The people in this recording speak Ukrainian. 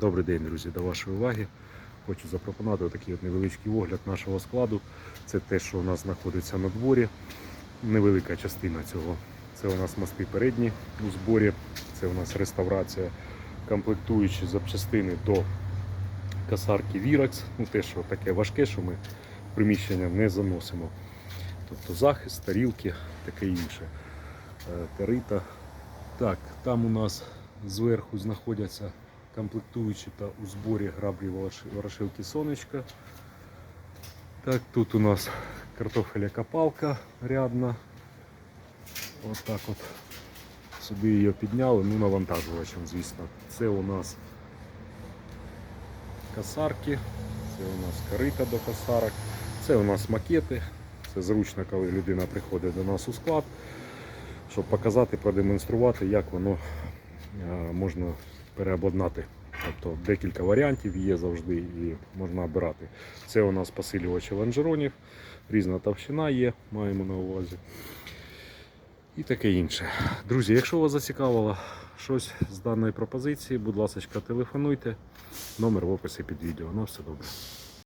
Добрий день, друзі, до вашої уваги. Хочу запропонувати такий от невеличкий огляд нашого складу. Це те, що у нас знаходиться на дворі. Невелика частина цього. Це у нас мости передні у зборі, це у нас реставрація, комплектуючі запчастини до касарки Virax. Ну, те, що таке важке, що ми приміщення не заносимо. Тобто захист, тарілки, таке інше. Е, Терита. Так, там у нас зверху знаходяться комплектуючі та у зборі граблі ворошилки сонечка. Так, тут у нас картофеля копалка рядна. От так от. Собі її підняли, ну навантажувачем, звісно. Це у нас касарки, це у нас корита до касарок, це у нас макети. Це зручно, коли людина приходить до нас у склад, щоб показати, продемонструвати, як воно е, можна переобладнати. Тобто декілька варіантів є завжди і можна обирати. Це у нас посилювачі лонжеронів, різна товщина є, маємо на увазі. І таке інше. Друзі, якщо вас зацікавило щось з даної пропозиції, будь ласка, телефонуйте. Номер в описі під відео. На все добре.